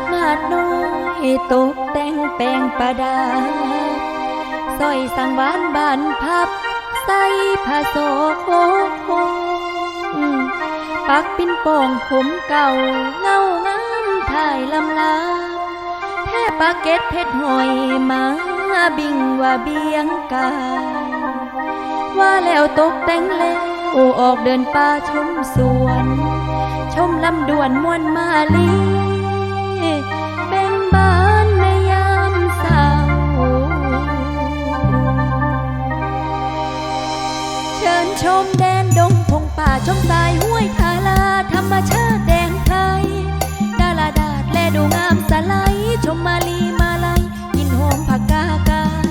ดมาน้อยตกแต่งแปลงประดาสร้อยสังวานบานพับ ใส่ผ้าโซโคโคปักปิ้นป่งผมเก่าเงางามถ่ายลำลาแท่ปากเก็ตเพชรหอยมาบิงว่าเบียงกายว่าแล้วตกแต่งแล้วออกเดินป่าชมสวน ชมลำดวนมวนมาลี ชิญชมแดนดงพงป่าชมสายห้วยทาลาธรรมชาติแดนไทย ดาลาดาดและดูงามสไลด์ชมมาลีมาลัยกินหอมผักกากาย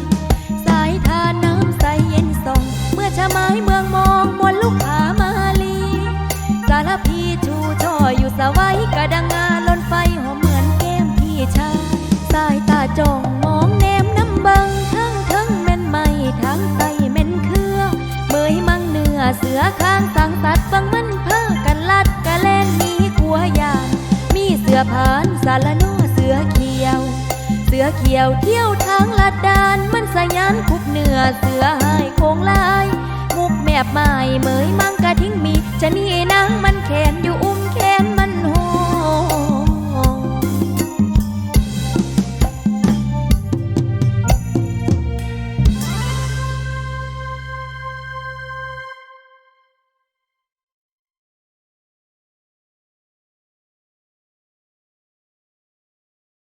สายทานน้ำใสเย็นส่อง เมื่อชะไม้เมืองมองมวลลูกผามาลี สารพีชูช่ออยู่สวัยกระดัง เสือข้างสังสัตว์ฟังมันเพ้อกันลัดกะเล่นมีขัวยานมีเสือผานสารโนเสือเขียว เสือเขียวเที่ยวทางลัดดานมันสยานคุบเหนือเ